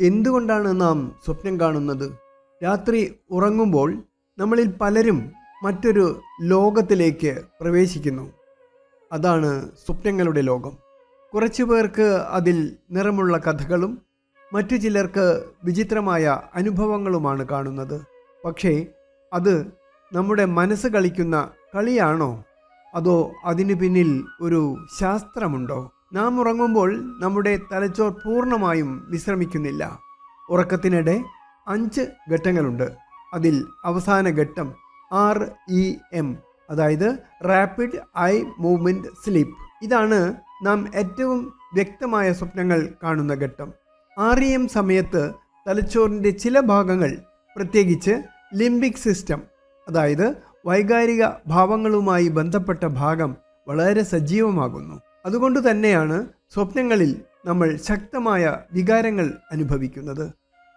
എന്തുകൊണ്ടാണ് നാം സ്വപ്നം കാണുന്നത്? രാത്രി ഉറങ്ങുമ്പോൾ നമ്മളിൽ പലരും മറ്റൊരു ലോകത്തിലേക്ക് പ്രവേശിക്കുന്നു. അതാണ് സ്വപ്നങ്ങളുടെ ലോകം. കുറച്ചു പേർക്ക് അതിൽ നിറമുള്ള കഥകളും മറ്റു ചിലർക്ക് വിചിത്രമായ അനുഭവങ്ങളുമാണ് കാണുന്നത്. പക്ഷേ അത് നമ്മുടെ മനസ്സ് കളിക്കുന്ന കളിയാണോ? അതോ അതിനു പിന്നിൽ ഒരു ശാസ്ത്രമുണ്ടോ? നാം ഉറങ്ങുമ്പോൾ നമ്മുടെ തലച്ചോർ പൂർണമായും വിശ്രമിക്കുന്നില്ല. ഉറക്കത്തിനിടെ അഞ്ച് ഘട്ടങ്ങളുണ്ട്. അതിൽ അവസാന ഘട്ടം ആർ ഇ എം അതായത് റാപ്പിഡ് ഐ മൂവ്മെന്റ് സ്ലീപ്പ് ഇതാണ് നാം ഏറ്റവും വ്യക്തമായ സ്വപ്നങ്ങൾ കാണുന്ന ഘട്ടം. ആർ ഇ എം സമയത്ത് തലച്ചോറിന്റെ ചില ഭാഗങ്ങൾ പ്രത്യേകിച്ച് ലിംബിക് സിസ്റ്റം അതായത് വൈകാരിക ഭാവങ്ങളുമായി ബന്ധപ്പെട്ട ഭാഗം വളരെ സജീവമാകുന്നു. അതുകൊണ്ട് തന്നെയാണ് സ്വപ്നങ്ങളിൽ നമ്മൾ ശക്തമായ വികാരങ്ങൾ അനുഭവിക്കുന്നത്.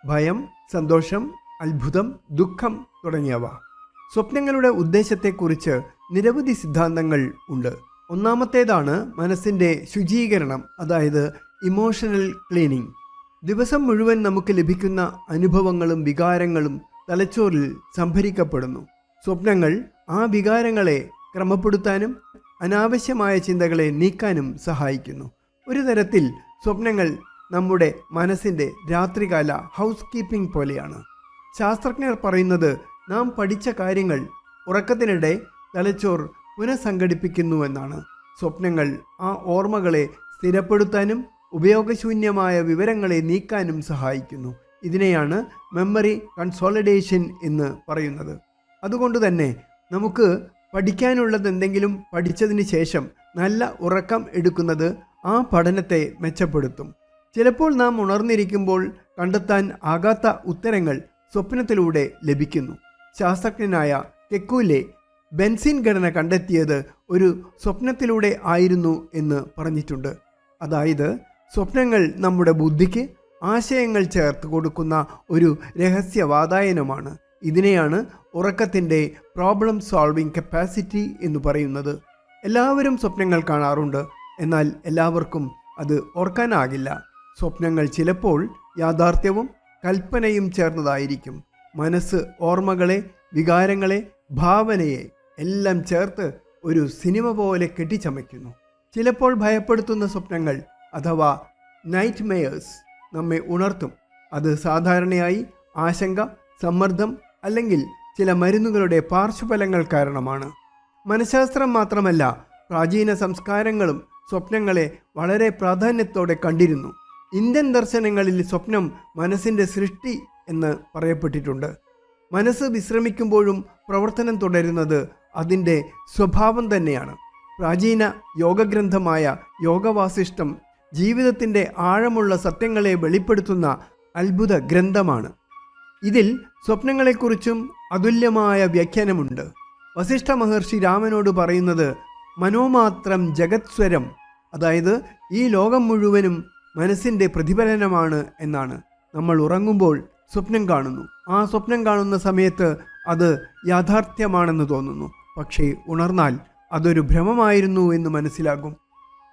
ഭയം സന്തോഷം അത്ഭുതം ദുഃഖം തുടങ്ങിയവ. സ്വപ്നങ്ങളുടെ ഉദ്ദേശത്തെക്കുറിച്ച് നിരവധി സിദ്ധാന്തങ്ങൾ ഉണ്ട്. ഒന്നാമത്തേതാണ് മനസ്സിന്റെ ശുചീകരണം അതായത് ഇമോഷണൽ ക്ലീനിങ് ദിവസം മുഴുവൻ നമുക്ക് ലഭിക്കുന്ന അനുഭവങ്ങളും വികാരങ്ങളും തലച്ചോറിൽ സംഭരിക്കപ്പെടുന്നു. സ്വപ്നങ്ങൾ ആ വികാരങ്ങളെ ക്രമപ്പെടുത്താനും അനാവശ്യമായ ചിന്തകളെ നീക്കാനും സഹായിക്കുന്നു. ഒരു തരത്തിൽ സ്വപ്നങ്ങൾ നമ്മുടെ മനസ്സിന്റെ രാത്രികാല ഹൗസ് കീപ്പിംഗ് പോലെയാണ്. ശാസ്ത്രജ്ഞർ പറയുന്നത് നാം പഠിച്ച കാര്യങ്ങൾ ഉറക്കത്തിനിടെ തലച്ചോർ പുനഃസംഘടിപ്പിക്കുന്നുവെന്നാണ്. സ്വപ്നങ്ങൾ ആ ഓർമ്മകളെ സ്ഥിരപ്പെടുത്താനും ഉപയോഗശൂന്യമായ വിവരങ്ങളെ നീക്കാനും സഹായിക്കുന്നു. ഇതിനെയാണ് മെമ്മറി കൺസോളിഡേഷൻ എന്ന് പറയുന്നത്. അതുകൊണ്ട് തന്നെ നമുക്ക് പഠിക്കാനുള്ളത് എന്തെങ്കിലും പഠിച്ചതിന് ശേഷം നല്ല ഉറക്കം എടുക്കുന്നത് ആ പഠനത്തെ മെച്ചപ്പെടുത്തും. ചിലപ്പോൾ നാം ഉണർന്നിരിക്കുമ്പോൾ കണ്ടെത്താൻ ആകാത്ത ഉത്തരങ്ങൾ സ്വപ്നത്തിലൂടെ ലഭിക്കുന്നു. ശാസ്ത്രജ്ഞനായ കെക്കൂലെ ബെൻസിൻ ഘടന കണ്ടെത്തിയത് ഒരു സ്വപ്നത്തിലൂടെ ആയിരുന്നു എന്ന് പറഞ്ഞിട്ടുണ്ട്. അതായത് സ്വപ്നങ്ങൾ നമ്മുടെ ബുദ്ധിക്ക് ആശയങ്ങൾ ചേർത്ത് കൊടുക്കുന്ന ഒരു രഹസ്യ വാതായനമാണ് ഇതിനെയാണ് ഉറക്കത്തിന്റെ പ്രോബ്ലം സോൾവിംഗ് കപ്പാസിറ്റി എന്ന് പറയുന്നത്. എല്ലാവരും സ്വപ്നങ്ങൾ കാണാറുണ്ട്. എന്നാൽ എല്ലാവർക്കും അത് ഓർക്കാനാകില്ല. സ്വപ്നങ്ങൾ ചിലപ്പോൾ യാഥാർത്ഥ്യവും കൽപ്പനയും ചേർന്നതായിരിക്കും. മനസ്സ് ഓർമ്മകളെ വികാരങ്ങളെ ഭാവനയെ എല്ലാം ചേർത്ത് ഒരു സിനിമ പോലെ കെട്ടിച്ചമയ്ക്കുന്നു. ചിലപ്പോൾ ഭയപ്പെടുത്തുന്ന സ്വപ്നങ്ങൾ അഥവാ നൈറ്റ് മെയേഴ്സ് നമ്മെ ഉണർത്തും. അത് സാധാരണയായി ആശങ്ക സമ്മർദ്ദം അല്ലെങ്കിൽ ചില മരുന്നുകളുടെ പാർശ്വഫലങ്ങൾ കാരണമാണ്. മനഃശാസ്ത്രം മാത്രമല്ല പ്രാചീന സംസ്കാരങ്ങളും സ്വപ്നങ്ങളെ വളരെ പ്രാധാന്യത്തോടെ കണ്ടിരുന്നു. ഇന്ത്യൻ ദർശനങ്ങളിൽ സ്വപ്നം മനസ്സിന്റെ സൃഷ്ടി എന്ന് പറയപ്പെട്ടിട്ടുണ്ട്. മനസ്സ് വിശ്രമിക്കുമ്പോഴും പ്രവർത്തനം തുടരുന്നത് അതിന്റെ സ്വഭാവം തന്നെയാണ്. പ്രാചീന യോഗഗ്രന്ഥമായ യോഗവാസിഷ്ടം ജീവിതത്തിന്റെ ആഴമുള്ള സത്യങ്ങളെ വെളിപ്പെടുത്തുന്ന അത്ഭുത ഗ്രന്ഥമാണ്. ഇതിൽ സ്വപ്നങ്ങളെക്കുറിച്ചും അതുല്യമായ വ്യാഖ്യാനമുണ്ട്. വസിഷ്ഠ മഹർഷി രാമനോട് പറയുന്നത് മനോമാത്രം ജഗത്സ്വരം അതായത് ഈ ലോകം മുഴുവനും മനസ്സിന്റെ പ്രതിഫലനമാണ് എന്നാണ്. നമ്മൾ ഉറങ്ങുമ്പോൾ സ്വപ്നം കാണുന്നു. ആ സ്വപ്നം കാണുന്ന സമയത്ത് അത് യാഥാർത്ഥ്യമാണെന്ന് തോന്നുന്നു. പക്ഷേ ഉണർന്നാൽ അതൊരു ഭ്രമമായിരുന്നു എന്ന് മനസ്സിലാകും.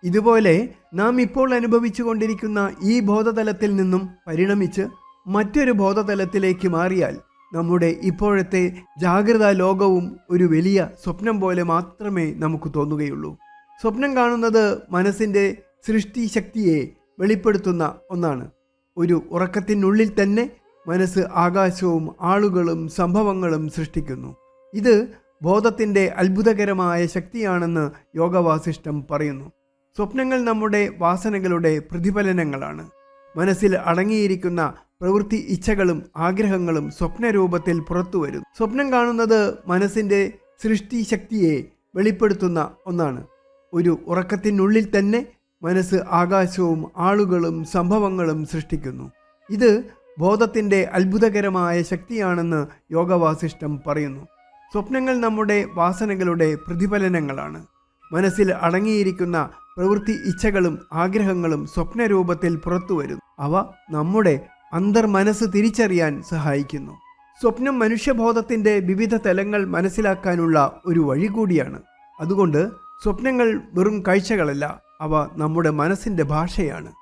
ഇതുപോലെ നാം ഇപ്പോൾ അനുഭവിച്ചു കൊണ്ടിരിക്കുന്ന ഈ ബോധതലത്തിൽ നിന്നും പരിണമിച്ച് മറ്റൊരു ബോധതലത്തിലേക്ക് മാറിയാൽ നമ്മുടെ ഇപ്പോഴത്തെ ജാഗ്രതാ ലോകവും ഒരു വലിയ സ്വപ്നം പോലെ മാത്രമേ നമുക്ക് തോന്നുകയുള്ളൂ. സ്വപ്നം കാണുന്നത് മനസ്സിന്റെ സൃഷ്ടി ശക്തിയെ വെളിപ്പെടുത്തുന്ന ഒന്നാണ്. ഒരു ഉറക്കത്തിനുള്ളിൽ തന്നെ മനസ്സ് ആകാശവും ആളുകളും സംഭവങ്ങളും സൃഷ്ടിക്കുന്നു. ഇത് ബോധത്തിന്റെ അത്ഭുതകരമായ ശക്തിയാണെന്ന് യോഗവാസിഷ്ടം പറയുന്നു. സ്വപ്നങ്ങൾ നമ്മുടെ വാസനകളുടെ പ്രതിഫലനങ്ങളാണ്. മനസ്സിൽ അടങ്ങിയിരിക്കുന്ന പ്രവൃത്തി ഇച്ഛകളും ആഗ്രഹങ്ങളും സ്വപ്നരൂപത്തിൽ പുറത്തു വരും സ്വപ്നം കാണുന്നത് മനസ്സിന്റെ സൃഷ്ടി ശക്തിയെ വെളിപ്പെടുത്തുന്ന ഒന്നാണ്. ഒരു ഉറക്കത്തിനുള്ളിൽ തന്നെ മനസ്സ് ആകാശവും ആളുകളും സംഭവങ്ങളും സൃഷ്ടിക്കുന്നു. ഇത് ബോധത്തിന്റെ അത്ഭുതകരമായ ശക്തിയാണെന്ന് യോഗവാസിഷ്ടം പറയുന്നു. സ്വപ്നങ്ങൾ നമ്മുടെ വാസനകളുടെ പ്രതിഫലനങ്ങളാണ്. മനസ്സിൽ അടങ്ങിയിരിക്കുന്ന പ്രവൃത്തി ഇച്ഛകളും ആഗ്രഹങ്ങളും സ്വപ്നരൂപത്തിൽ പുറത്തു വരുന്നു അവ നമ്മുടെ അന്തർമനസ്സ് തിരിച്ചറിയാൻ സഹായിക്കുന്നു. സ്വപ്നം മനുഷ്യബോധത്തിന്റെ വിവിധ തലങ്ങൾ മനസ്സിലാക്കാനുള്ള ഒരു വഴി കൂടിയാണ്. അതുകൊണ്ട് സ്വപ്നങ്ങൾ വെറും കാഴ്ചകളല്ല അവ നമ്മുടെ മനസ്സിന്റെ ഭാഷയാണ്.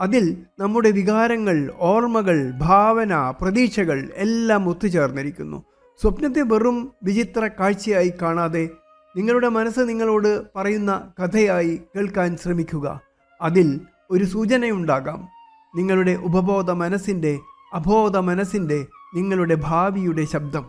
അതിൽ നമ്മുടെ വികാരങ്ങൾ ഓർമ്മകൾ ഭാവന പ്രതീക്ഷകൾ എല്ലാം ഒത്തുചേർന്നിരിക്കുന്നു. സ്വപ്നത്തെ വെറും വിചിത്ര കാഴ്ചയായി കാണാതെ നിങ്ങളുടെ മനസ്സ് നിങ്ങളോട് പറയുന്ന കഥയായി കേൾക്കാൻ ശ്രമിക്കുക. അതിൽ ഒരു സൂചനയുണ്ടാകാം. നിങ്ങളുടെ ഉപബോധ മനസ്സിന്റെ അബോധ മനസ്സിന്റെ നിങ്ങളുടെ ഭാവിയുടെ ശബ്ദം.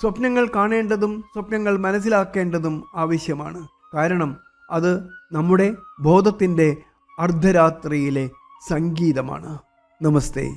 സ്വപ്നങ്ങൾ കാണേണ്ടതും സ്വപ്നങ്ങൾ മനസ്സിലാക്കേണ്ടതും ആവശ്യമാണ്. കാരണം അത് നമ്മുടെ ബോധത്തിന്റെ അർദ്ധരാത്രിയിലെ സംഗീതമാണ്. നമസ്തേ.